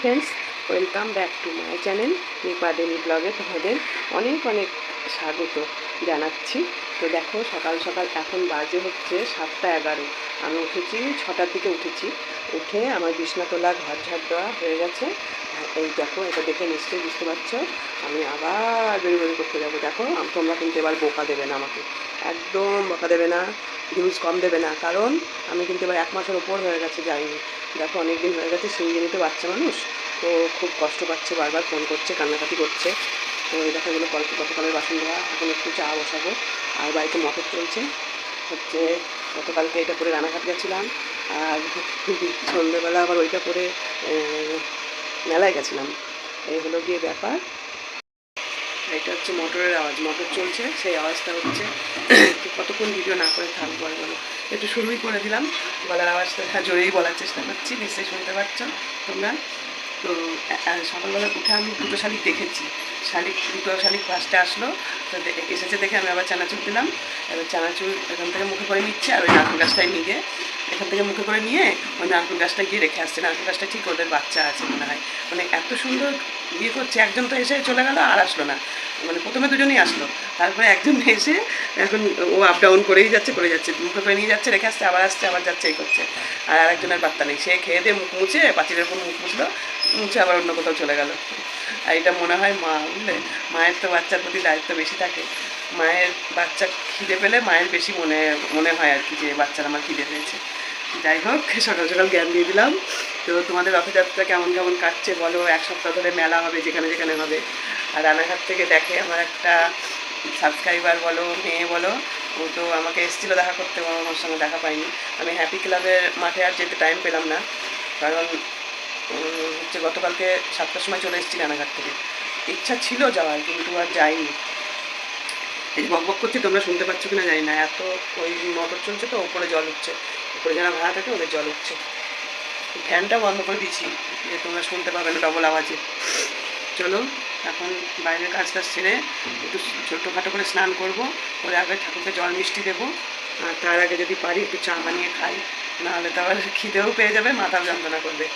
Friends welcome back to my channel নিপাদেনি ব্লগে তোমাদের অনেক অনেক স্বাগত জানাচ্ছি। তো দেখো, সকাল সকাল এখন বাজে হচ্ছে সাতটা এগারো। আমি উঠেছি, ছটার দিকে উঠেছি। উঠে আমার বিছনা ঘর ঝাড় দেওয়া হয়ে গেছে। আর এই দেখো, এটা দেখে নিশ্চয়ই বুঝতে পারছ। আমি আবার বেরি বেরি করতে যাব। দেখো তোমরা কিন্তু এবার বোকা দেবে না আমাকে। একদম বোকা দেবে না ভিউজ কম দেবে না। কারণ আমি কিন্তু এবার এক মাসের ওপর হয়ে গেছে যাইনি। দেখো অনেক দিন হয়ে গেছে, সেই জন্যই তো বাচ্চা মানুষ। তো খুব কষ্ট পাচ্ছে, বারবার ফোন করছে, কান্নাকাটি করছে। তো এই দেখো কল গতকালের বাসন ধোয়া, এখন একটু চা বসাবো। আর বাড়িতে মটর চলছে। হচ্ছে গতকালকে এটা করে রানাঘাট গেছিলাম, আর সন্ধ্যেবেলা আবার ওইটা করে মেলায় গেছিলাম। এই হলো গিয়ে ব্যাপার। এটা হচ্ছে মোটরের আওয়াজ। মোটর চলছে, সেই আওয়াজটা হচ্ছে কতক্ষণ ভিডিও না করে থাকব আর বলো। একটু শুরুই করে দিলাম। গলার আওয়াজটা জোরেই বলার চেষ্টা করছি, নিশ্চয়ই শুনতে পাচ্ছ তোমরা। তো সকালবেলা উঠে আমি দুটো শালিক দেখেছি। শালিক, দুটো শালিক ফার্স্টে আসলো, তো এসেছে দেখে আমি আবার চানাচুর দিলাম। এবার চানাচুর এখান থেকে মুখে করে নিচ্ছে আর ওই নারকেল গাছটায় নিয়ে এখান থেকে মুখে করে নিয়ে ওই নারকেল গাছটা গিয়ে রেখে আসছে। নারকেল গাছটা ঠিক ওদের বাচ্চা আছে মনে হয়। মানে এত সুন্দর ইয়ে করছে, একজন তো এসে চলে গেলো আর আসলো না। মানে প্রথমে দুজনেই আসলো। তারপরে একজন এসে এখন ও আপ ডাউন করেই যাচ্ছে, করে যাচ্ছে, মুখে করে নিয়ে যাচ্ছে, রেখে আসছে, আবার আসছে, আবার যাচ্ছে, এই করছে। আর আরেকজনের বার্তা নেই। সে খেয়ে দিয়ে মুখ মুছে পাঁচিলের উপর মুখ মুছলো, মুছে আবার অন্য কোথাও চলে গেল। আর এটা মনে হয় মা, বুঝলে? মায়ের তো বাচ্চার প্রতি দায়িত্ব বেশি থাকে। মায়ের বাচ্চা খিদে পেলে মায়ের বেশি মনে মনে হয় আর কি যে বাচ্চার আমার খিদে পেয়েছে। যাই হোক, সকাল সকাল জ্ঞান দিয়ে দিলাম। তো তোমাদের রথযাত্রা কেমন কেমন কাটছে বলো? এক সপ্তাহ ধরে মেলা হবে, যেখানে যেখানে হবে। আর রানাঘাট থেকে দেখে আমার একটা সাবস্ক্রাইবার বলো, মেয়ে বলো, ও তো আমাকে এসেছিল দেখা করতে, ও আমার সঙ্গে দেখা পাইনি আমি হ্যাপি ক্লাবের মাঠে আর যেতে টাইম পেলাম না। কারণ হচ্ছে গতকালকে সাতটার সময় চলে এসেছি রানাঘাট থেকে। ইচ্ছা ছিল যাওয়ার, কিন্তু আর যাইনি। এই বক বক করছি, তোমরা শুনতে পাচ্ছ কিনা জানি না। এত ওই মোটর চলছে তো, ওপরে জল উঠছে ওপরে যারা ভাড়া থাকে, ওদের জল উঠছে ফ্যানটা বন্ধ করে দিয়েছি, যে তোমরা শুনতে পাবে না ডবল আওয়াজে। চলো। এখন বাইরের কাজ টাজ সেরে একটু ছোটোখাটো করে স্নান করব। করে আগে ঠাকুরকে জল মিষ্টি দেবো। আর তার আগে যদি পারি একটু চা বানিয়ে খাই। নাহলে তো আবার খিদেও পেয়ে যাবে মাথা যন্ত্রণা করবে।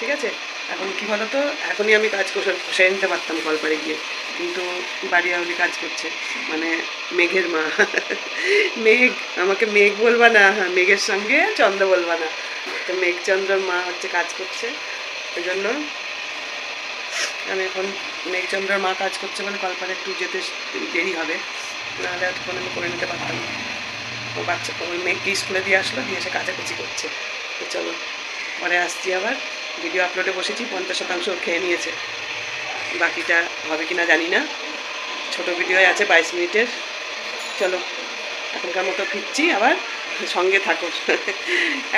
ঠিক আছে? এখন কি বলো তো এখনই আমি কাজ সেরে নিতে পারতাম কলপারে গিয়ে। কিন্তু বাড়ি আউলি কাজ করছে। মানে মেঘের মা। মেঘ, আমাকে মেঘ বলবা না। হ্যাঁ মেঘের সঙ্গে চন্দ্র বলবা না। তো মেঘচন্দ্রর মা হচ্ছে কাজ করছে। ওই জন্য আমি এখন মেঘচন্দ্রর মা কাজ করছে বলে কলপারে একটু যেতে দেরি হবে। নাহলে এতক্ষণ আমি করে নিতে পারতাম ও বাচ্চা ওই মেঘকে স্কুলে দিয়ে আসলো, দিয়ে এসে কাচাকুচি করছে। তো চলো, পরে আসছি আবার। ভিডিও আপলোডে বসেছি, পঞ্চাশ শতাংশ খেয়ে নিয়েছে। বাকিটা হবে কি না জানি না। ছোট ভিডিও আছে বাইশ মিনিটের। চলো, এখনকার মতো ফিরছি আবার। সঙ্গে থাকো।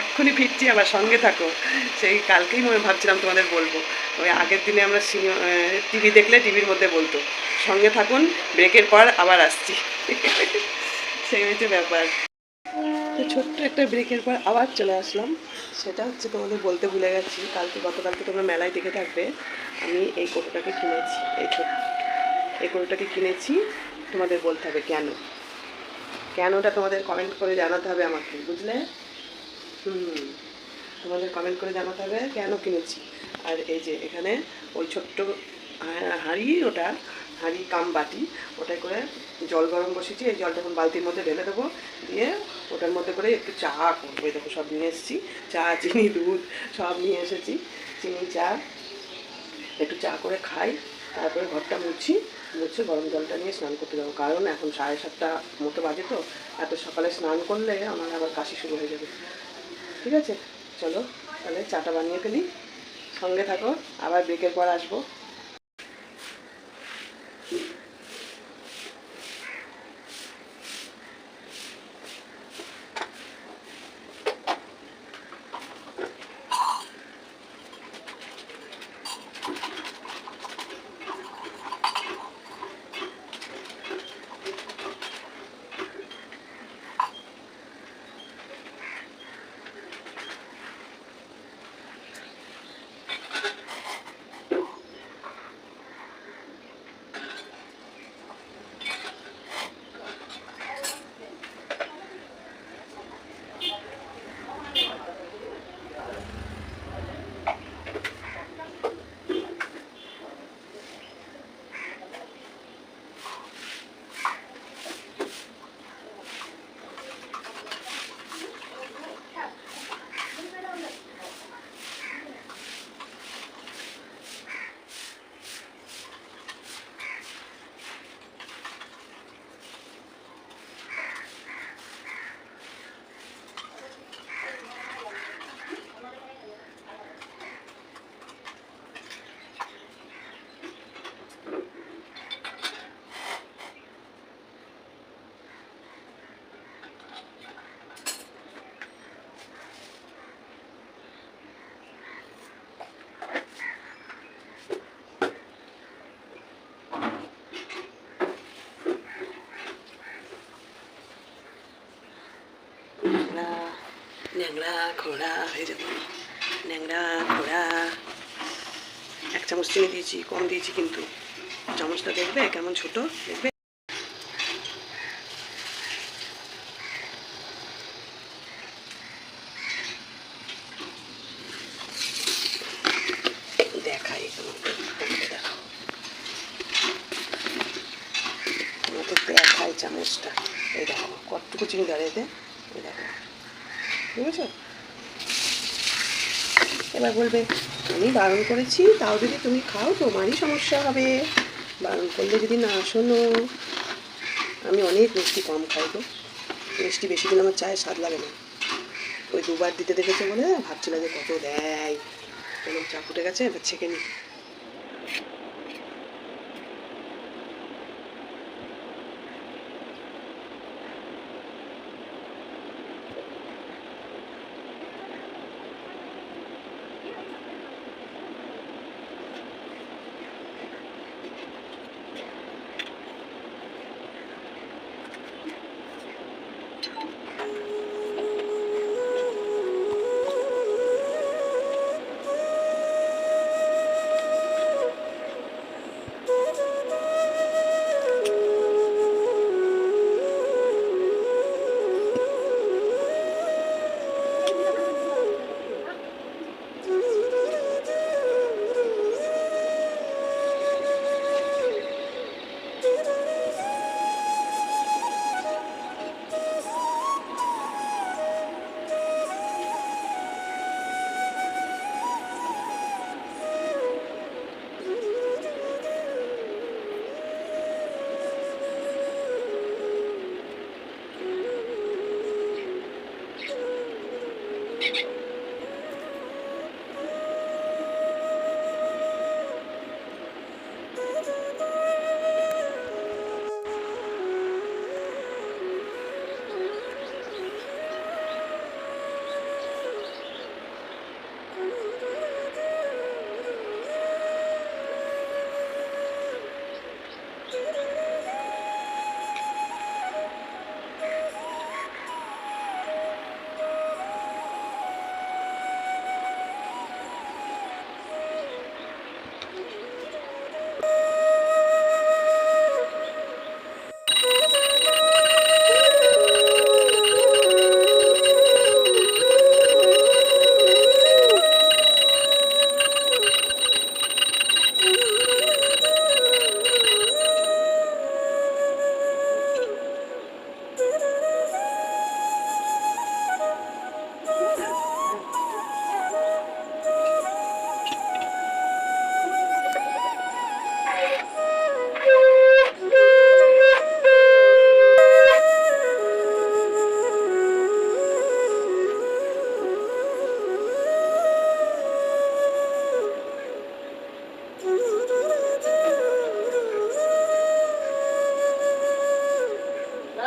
এক্ষুনি ফিরছি, আবার সঙ্গে থাকো। সেই কালকেই মনে ভাবছিলাম তোমাদের বলব। ওই আগের দিনে আমরা টিভি দেখলে টিভির মধ্যে বলতো, সঙ্গে থাকুন, ব্রেকের পর আবার আসছি। সেই হচ্ছে ব্যাপার। তো ছোট্ট একটা ব্রেকের পর আবার চলে আসলাম। সেটা হচ্ছে তোমাদের বলতে ভুলে গেছি, কালকে, গতকালকে তোমরা মেলায় দেখে থাকবে। আমি এই কোটোটাকে কিনেছি, এই ছোট এই কোটোটাকে কিনেছি। তোমাদের বলতে হবে কেন? কেনটা তোমাদের কমেন্ট করে জানাতে হবে আমাকে, বুঝলে? হুম, তোমাদের কমেন্ট করে জানাতে হবে কেন কিনেছি। আর এই যে এখানে ওই ছোট্ট হাঁড়ি, ওটা হাঁড়ি কাম বাটি ওটাই করে জল গরম বসেছি, এই জলটা এখন বালতির মধ্যে ঢেলে দেবো, দিয়ে ওটার মধ্যে করে একটু চা করব। এই দেখো সব নিয়ে এসেছি, চা, চিনি, দুধ সব নিয়ে এসেছি, চিনি, চা, একটু চা করে খাই। তারপরে ঘরটা মুছি, মুছে গরম জলটা নিয়ে স্নান করতে যাব। কারণ এখন সাড়ে সাতটা মতো বাজে তো, এত সকালে স্নান করলে আমার আবার কাশি শুরু হয়ে যাবে। ঠিক আছে? চলো, তাহলে চাটা বানিয়ে ফেলি। সঙ্গে থাকো, আবার ব্রেকের পর আসব। ন্যাংরা খোড়া হয়ে যাব ন্যাংরা খোড়া এক চামচ চিনি দিয়েছি, কম দিয়েছি কিন্তু। চামচটা দেখবে, কেমন ছোট, দেখবে? দেখাই তোমাকে দেখাই চামচটা। এই দেখো, কতটুকু চিনি দাঁড়িয়ে দাঁড়িয়েতে এই দেখো। এবার বলবে, আমি বারণ করেছি, তাও যদি তুমি খাও, তোমারই সমস্যা হবে। বারণ করলে যদি না শোনো, আমি অনেক মিষ্টি কম খাই তো মিষ্টি বেশি দিলে আমার চায়ের স্বাদ লাগে না। ওই দুবার দিতে দেখেছে বলে, ভাবছিল যে কত দেয়। চলো চা ফুটে গেছে এবার ছেঁকে নি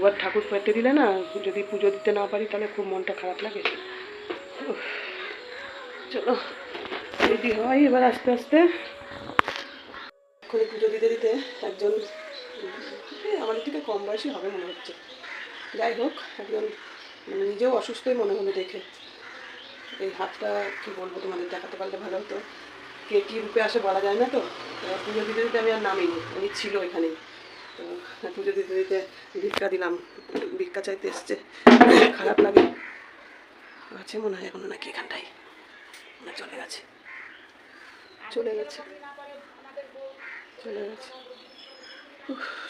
একবার ঠাকুর পেতে দিলে না, যদি পুজো দিতে না পারি তাহলে খুব মনটা খারাপ লাগে। চলো রেডি হয় এবার আস্তে আস্তে। এক্ষুনি পুজো দিতে দিতে একজন আমাদের থেকে কম বয়সী হবে মনে হচ্ছে। যাই হোক, একজন মানে নিজেও অসুস্থই মনে হলো দেখে। এই হাতটা কি বলব তোমাদের, দেখাতে পারলে ভালো হতো। কে কী রূপে আসে বলা যায় না তো? পুজো দিতে দিতে আমি আর নামিনি, উনি ছিল এখানেই। পুজো দিতে দিতে ভিক্ষা দিলাম, ভিক্ষা চাইতে এসছে, খারাপ লাগে। আছে মনে হয় এখনও নাকি এখানটাই চলে গেছে। চলে গেছে। চলে গেছে।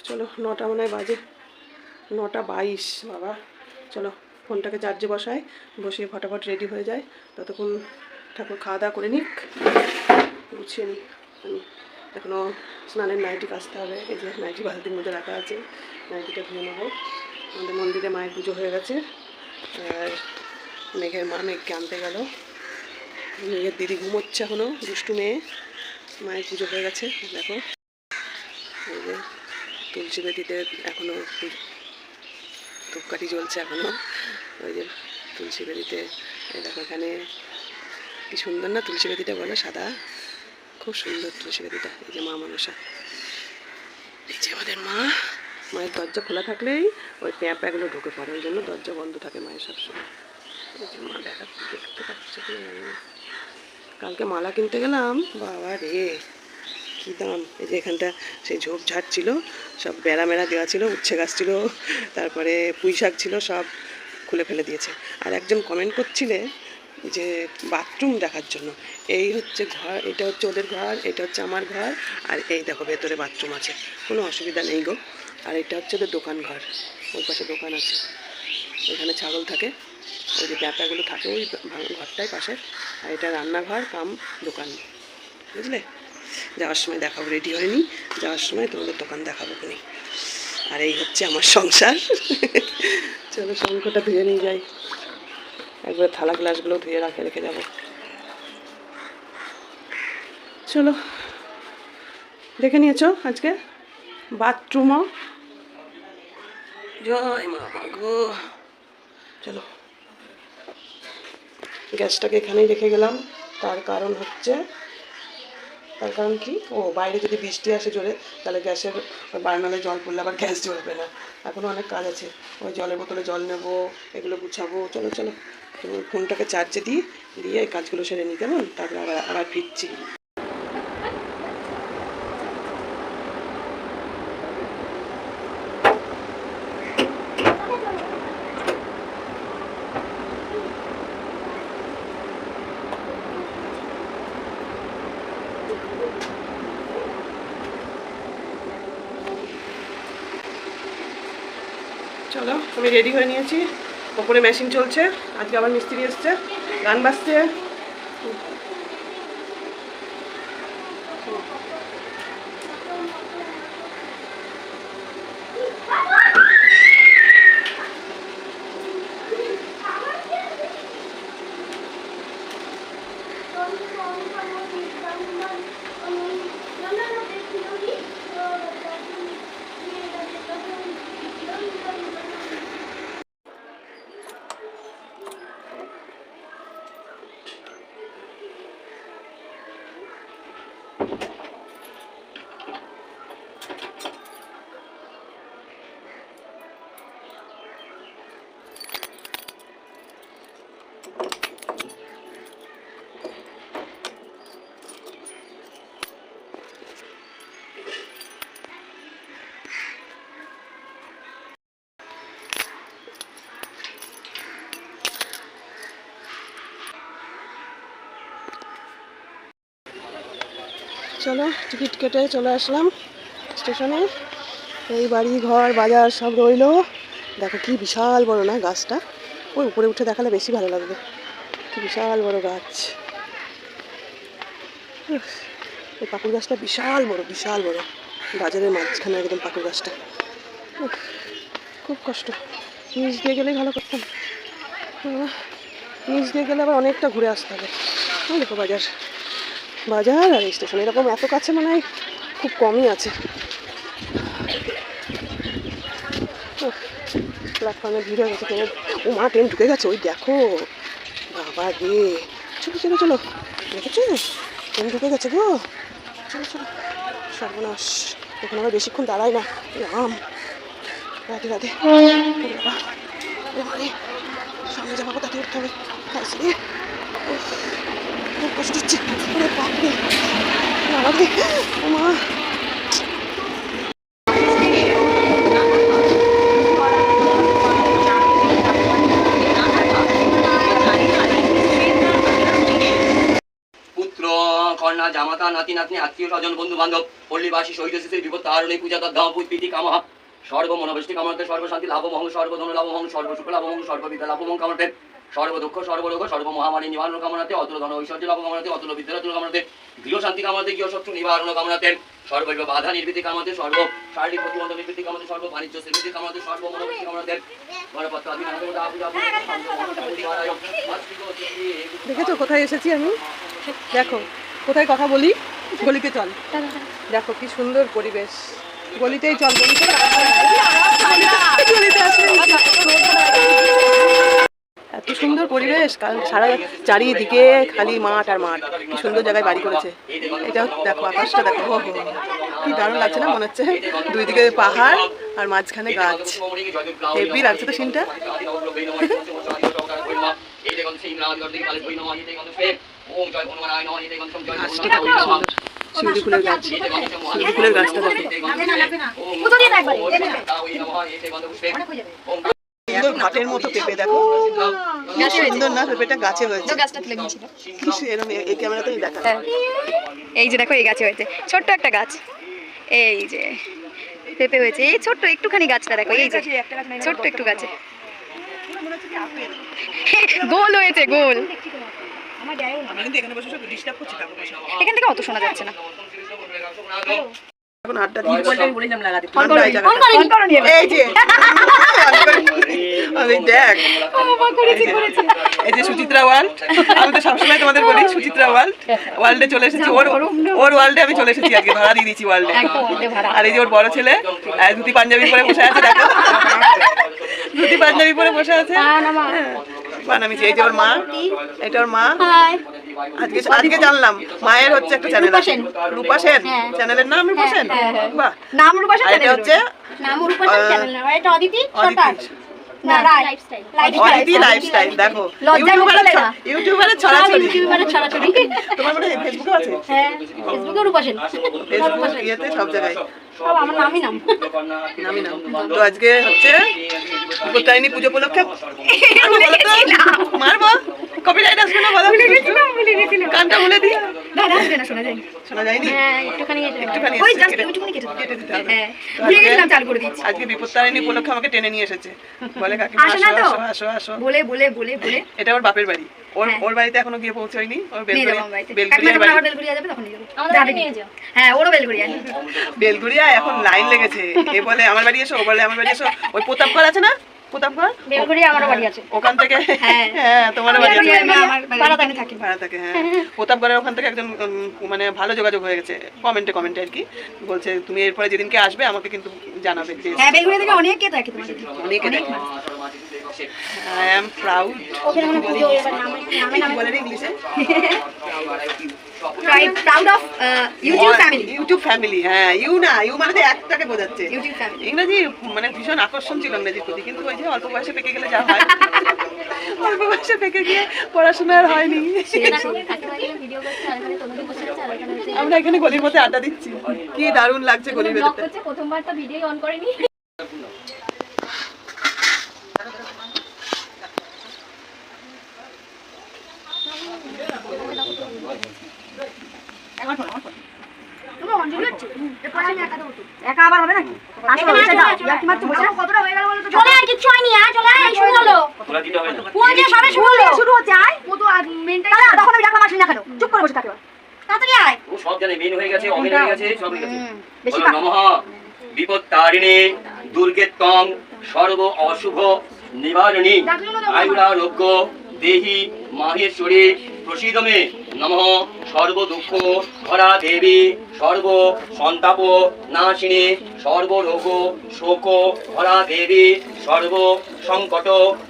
চলো, নটা মনে হয় বাজে। নটা বাইশ, বাবা। চলো, ফোনটাকে চার্জে বসাই বসিয়ে ফটাফট রেডি হয়ে যায়। ততক্ষণ ঠাকুর খাওয়া দাওয়া করে নিক, গুছিয়ে আমি এখনও স্নানের নাইটি কাচতে হবে। এই যে নাইটি বালতির মধ্যে রাখা আছে, নাইটিটা ধুয়ে নেব। আমাদের মন্দিরে মায়ের পুজো হয়ে গেছে। আর মেঘের মা মেঘকে আনতে গেল। মেঘের দিদি ঘুমোচ্ছে এখনও দুষ্টু মেয়ে। মায়ের পুজো হয়ে গেছে, দেখো। এই যে তুলসী বেদিতে এখনও ধূপকাঠি জ্বলছে এখনও ওই যে তুলসী বেদিতে দেখো এখানে কি সুন্দর না তুলসী বেদিটা বলো, সাদা। খুব সুন্দর তুলসী বেদিটা এই যে মা মনসা এই যে আমাদের মা, মায়ের দরজা খোলা থাকলেই ওই প্যাঁ প্যাঁগুলো ঢুকে পড়ে, ওই জন্য দরজা বন্ধ থাকে মায়ের সবসময়। এই যে মা দেখা, দেখতে পাচ্ছে। কালকে মালা কিনতে গেলাম, বাবা রে, কী দাম। এই যে এখানটা সেই ঝোপঝাড় ছিল, সব বেড়া মেড়া দেওয়া ছিল, উচ্ছে গাছ ছিল, তারপরে পুঁই শাক ছিল, সব খুলে ফেলে দিয়েছে। আর একজন কমেন্ট করছিলে যে বাথরুম দেখার জন্য। এই হচ্ছে ঘর, এটা হচ্ছে ওদের ঘর, এটা হচ্ছে আমার ঘর, আর এই দেখো ভেতরে বাথরুম আছে। কোনো অসুবিধা নেই গো। আর এটা হচ্ছে ওদের দোকান ঘর। ওই পাশে দোকান আছে। ওইখানে ছাগল থাকে। ওই যে ব্যাপারগুলো থাকে ওই ঘরটাই পাশে আর এটা রান্নাঘর, কাম, দোকান। বুঝলে? যাওয়ার সময় দেখাবো রেডি হয়নি। যাওয়ার সময় তোমাদের দোকান দেখাবো খুনি। আর এই হচ্ছে আমার সংসার। চলো শঙ্খটা ধুয়ে নিয়ে যাই। একবার থালা গ্লাসগুলো ধুয়ে রাখে, রেখে যাব। চলো, দেখে নিয়েছো আজকে? বাথরুমও? জয় গো। চলো। গ্যাসটাকে এখানেই রেখে গেলাম। তার কারণ হচ্ছে, তার কারণ কি? ও, বাইরে যদি বৃষ্টি আসে জোরে, তাহলে গ্যাসের বার্নালে জল পড়লে আবার গ্যাস জ্বলবে না। এখনও অনেক কাজ আছে। ওই জলের বোতলে জল নেব, এগুলো গুছাবো। চলো চলো। ফোনটাকে চার্জে দিই দিয়ে এই কাজগুলো সেরে নিই কেমন? তারপরে আবার আবার ফিরছি। চলো, আমি রেডি হয়ে নিয়েছি। ওপরে মেশিন চলছে আজকে আবার মিস্ত্রি এসছে গান বাজছে। চলো, টিকিট কেটে চলে আসলাম স্টেশনে। এই বাড়ি, ঘর, বাজার সব রইল। দেখো কি বিশাল বড় না গাছটা। ওই উপরে উঠে দেখালে বেশি ভালো লাগবে। কি বিশাল বড় গাছ। এই পাকুর গাছটা বিশাল বড় বিশাল বড়। বাজারের মাঝখানে একদম পাকুর গাছটা। খুব কষ্ট। নিচ দিয়ে গেলেই ভালো করতাম। নিচ দিয়ে গেলে আবার অনেকটা ঘুরে আসতে হবে। দেখো বাজার? বাজার আর স্টেশন এরকম এত কাছে মানে খুব কমই আছে। প্ল্যাটফর্মে ভিড় হয়ে গেছে ট্রেনের ও মা ট্রেন ঢুকে গেছে, ওই দেখো। বাবা রে। চলো চলো চলো। দেখেছ ট্রেন ঢুকে গেছে গো। চলো চলো। সর্বনাশ। এখন আবার বেশিক্ষণ দাঁড়ায় না। রাম। রাধে রাধে। বাবা সামনে যাব তাতে উঠতে হবে। খুব কষ্ট পুত্র, কন্যা, জামাতা, নাতি, নাতনি, আত্মীয়, স্বজন, বন্ধু, বান্ধব, পল্লীবাসী, শহীদ শেষের বিপদ তারণে পূজা তদ্ধাম প্রীতি কামা সর্ব মনোবৃষ্টি কামনাতে সর্বশান্তি লাভ মহং সর্বধন লাভ মহং সর্বসুখ লাভ মহং সর্ববিদ্যা লাভ মহং কামনাতে সর্ব দুঃখ সর্বরোগ সর্ব মহামারী নিবারণ কামনাতে অতুল ধন ঐশ্বর্য লাভ কামনাতে অতুল বিদ্যা অতুল কামনাতে গৃহ শান্তি কামনাতে গৃহ শত্রু নিবারণ কামনাতে সর্বৈব বাধা নির্বৃতি কামনাতে সর্ব শারীরিক প্রতিবন্ধ নির্বৃতি কামনাতে সর্ব বাণিজ্য শ্রীবৃত্তি কামনাতে সর্ব মনোবৃষ্টি কামনাতে দেখেছ কোথায় এসেছি আমি দেখো কোথায় কথা বলি গলিতে চল দেখো কি সুন্দর পরিবেশ গলিতেই চল গলিতে গলিতে আসলে এত সুন্দর পরিবেশ কারণ সারা চারিদিকে খালি মাঠ আর মাঠ। কি সুন্দর জায়গায় বাড়ি করেছে। এটা দেখো আকাশটা দেখো ও কি দারুণ লাগছে না মনে হচ্ছে? দুই দিকে পাহাড় আর মাঝখানে গাছ। হেভি লাগছে তো সিনটা শিউলি ফুলের গাছ শিউলি ফুলের গাছটা দেখো সুন্দর ঘাটের মতো পেঁপে দেখো। কি সুন্দর না পেঁপেটা গাছে হয়েছে। গাছটা তুলে নিয়েছিল কি এই ক্যামেরাতেই দেখা হ্যাঁ। এই যে দেখো এই গাছে হয়েছে। ছোট্ট একটা গাছ। এই যে পেঁপে হয়েছে। এই ছোট্ট একটুখানি গাছটা দেখো এই যে ছোট্ট একটু গাছে। গোল হয়েছে গোল। আমরা কিন্তু এখানে বসে সব ডিস্টার্ব করছি কাকু বসে। এখান থেকে অত শোনা যাচ্ছে না। এখন আড্ডা এই যে। দেখ। এই সুচিত্রা ওয়ার্ল্ড আমি তো সবসময় তোমাদের বলি সুচিত্রা ওয়ার্ল্ড ওয়ার্ল্ডে চলে এসেছি। ওর ওর ওয়ার্ল্ডে আমি চলে এসেছি আজকে ভাড়া দিয়ে দিয়েছি ওয়ার্ল্ডে। আর এই যে ওর বড় ছেলে ধুতি পাঞ্জাবি পরে বসে আছে দেখো। ধুতি পাঞ্জাবি পরে বসে আছে। বানামিছি এই যে ওর মা? এটা ওর মা? আজকে আজকে জানলাম মায়ের হচ্ছে একটা চ্যানেল আছে। রূপা সেন? চ্যানেলের নাম রূপা সেন? বাহ। নাম রূপাশা আর এটা হচ্ছে নাম। রূপসা চ্যানেল না এটা অদিতি সরকার। মনে হয় ফেসবুকে হ্যাঁ সব জায়গায়। সব আমার নামই নাম। নামি। নাম তো আজকে হচ্ছে পুজো উপলক্ষে মারবো কপিরাইট আসবে না বলো? গানটা বলে দিই। না না আসবে না শোনা যায়নি। শোনা যায়নি? হ্যাঁ একটুখানি একটুখানি ওই জাস্ট কেটে- কেটে কেটে দিতে হবে। হ্যাঁ ভুলে গেছিলাম চালু করে দিচ্ছি। আজকে বিপত্তারিণী উপলক্ষে আমাকে টেনে নিয়ে এসেছে। বলে কাকি আসো আসো আসো আসো আসো। বলে বলে বলে বলে। এটা ওর বাপের বাড়ি। ওর হ্যাঁ। ওর বাড়িতে এখনও গিয়ে পৌঁছয়নি? ওর বেলগুড়িয়া যাবে তখন নিয়ে যাও। হ্যাঁ ওরও বেলগুড়িয়া বেলগুড়িয়া এখন লাইন লেগেছে। এ বলে আমার বাড়ি এসো ও বলে আমার বাড়ি এসো। ওই প্রতাপগড় আছে না? প্রতাপগড় বেলগুড়ি আমারও বাড়ি আছে। ওখান থেকে? হ্যাঁ। হ্যাঁ তোমার বাড়ি আছে। আমার থাকে। ভাড়া থাকে হ্যাঁ। প্রতাপগড়ের ওখান থেকে একজন মানে ভালো যোগাযোগ হয়ে গেছে। কমেন্টে কমেন্টে আর কি। বলছে তুমি এরপরে যেদিনকে আসবে আমাকে কিন্তু জানাবে যে হ্যাঁ বেলগুড়িয়া থেকে অনেকে থাকে তোমাদের অনেকে দেখে আই এম প্রাউড নামে নামে বলে ইংলিশে? Proud of YouTube family YouTube family হ্যাঁ ইউ না ইউ মানে তো একটাকে বোঝাচ্ছে। ইউটিউব ফ্যামিলি ইংরেজি মানে ভীষণ আকর্ষণ ছিল ইংরেজির প্রতি কিন্তু ওই যে অল্প বয়সে পেকে গেলে যা হয়। অল্প বয়সে পেকে গিয়ে পড়াশোনা আর হয়নি। আমরা এখানে গলির মধ্যে আড্ডা দিচ্ছি। কি দারুণ লাগছে গলির করছে প্রথমবার তো ভিডিও অন করেনি একা আবার হবে নাকি আসো বসে যাও ইয়ার্কি মারছো বসে কতটা হয়ে গেল বলো তো চলে আর কিছু হয়নি আর চলে আয় শুরু হলো। পুজো সবে শুরু হলো। শুরু হচ্ছে আয়। কত মেনটাই দাদা তখন আমি ডাকলাম আসলি না কেন চুপ করে বসে থাকে তাড়াতাড়ি আয়। ও সব জানে মেন হয়ে গেছে অমেন হয়ে গেছে সব হয়ে গেছে। বেশি বলো নমঃ। বিপত্তারিণী দুর্গেত্তং সর্ব অশুভ নিবারণী। আয়ুরারোগ্য দেহি মাহেশ্বরী প্রসিদমে নমঃ। সর্ব দুঃখ ভরা দেবী সর্ব সন্তাপ, নাশিনী সর্ব রোগ শোক ভরা দেবী সর্ব সংকট,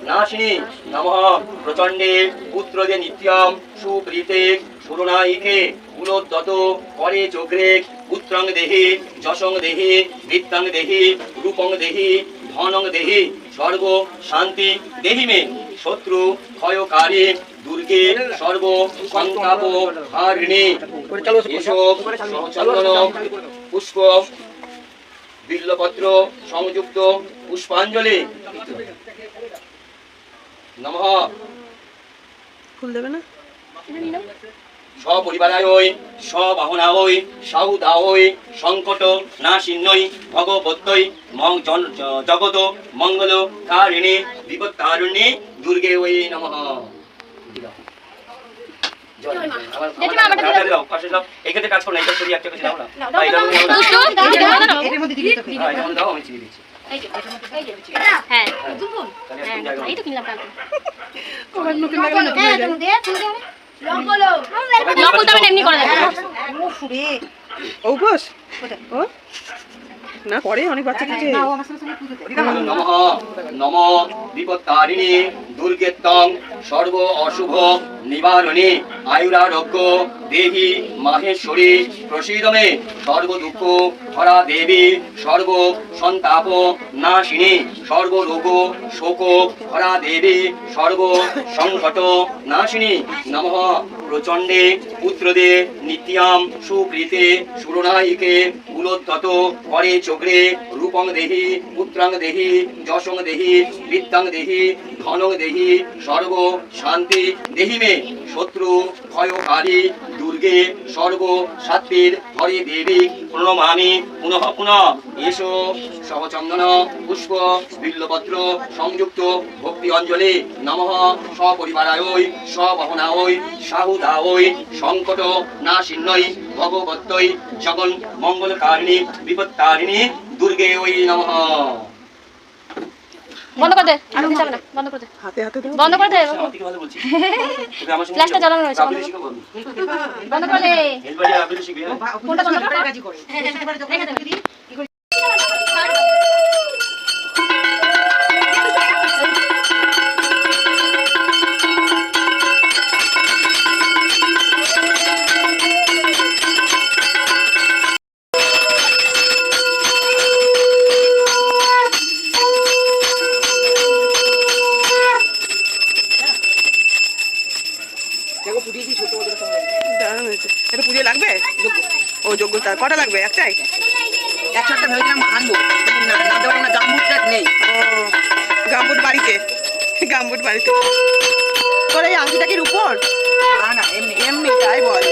নাশিনী, নমঃ প্রচণ্ডে পুত্রদে নিত্যম, সুপ্রীতে সুরনায়িকে কুলোদ্যত করে চক্রে পুত্রং দেহি, যশং দেহি বৃত্তং দেহি, রূপং দেহি, ধনং দেহি সর্ব শান্তি দেহি মে, শত্রু, ক্ষয়কারী দুর্গে সর্ব সন্তাপ হারিণী। এসব চন্দন পুষ্প বিল্লপত্র সংযুক্ত পুষ্পাঞ্জলি। নমঃ। ফুল দেবে না? সপরিবারায় সবাহনায় সাহুদায় সংকট নাশিন্নই ভগবত্যই মং জগত মঙ্গল কারিণী বিপত্তারুণ্যে দুর্গে ওই নমঃ। কাজ করো। হ্যাঁ, হ্যাঁ হ্যাঁ, হ্যাঁ না পরে অনেক বাচ্চা খেয়েছে। নমঃ নম বিপত্তারিণী দুর্গেত্তং সর্ব অশুভ নিবারণী আয়ুরারোগ্য দেহি মাহেশ্বরী প্রসীদমে সর্ব দুঃখ হরা দেবী সর্ব সন্তাপ নাশিনী সর্ব রোগ শোক হরা দেবী সর্ব সংকট নাশিনী নমঃ প্রচণ্ডে পুত্রদে নিত্যাম সুপ্রীতে সুরনায়িকে কুলোদ্ধত করে চক্রে রূপং দেহি পুত্রাং দেহি যশং দেহি বৃত্তাং দেহি ধনং দেহি সর্ব শান্তি দেহি মে শত্রু ভয়কারী দুর্গে সর্ব সাত্বির হরে দেবী প্রণমামি পুনঃ পুনঃ। এসো সহচন্দন, পুষ্প, বিল্লপত্র, সংযুক্ত ভক্তি অঞ্জলি নমঃ। সপরিবারায়, সবহনায়, সাহুদায়, সংকট নাশিন্নই ভগবত্যই জগন মঙ্গলকারিণী, বিপত্তারিণী দুর্গে ওই নমঃ। বন্ধ করে দে। আর হবে না। বন্ধ করে দে। হাতে হাতে দাও বন্ধ করে দে। ফ্ল্যাশটা জ্বালানো রয়েছে। বন্ধ। করে দে? ফোনটা বন্ধ? কর না না এমনি এমনি তাই বল।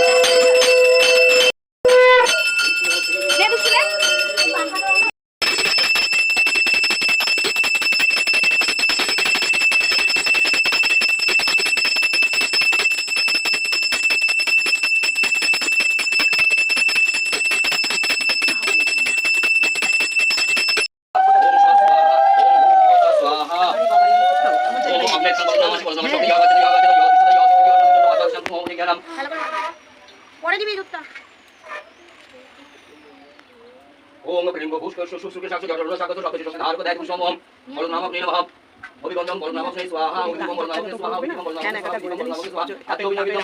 কেনাকাটা করে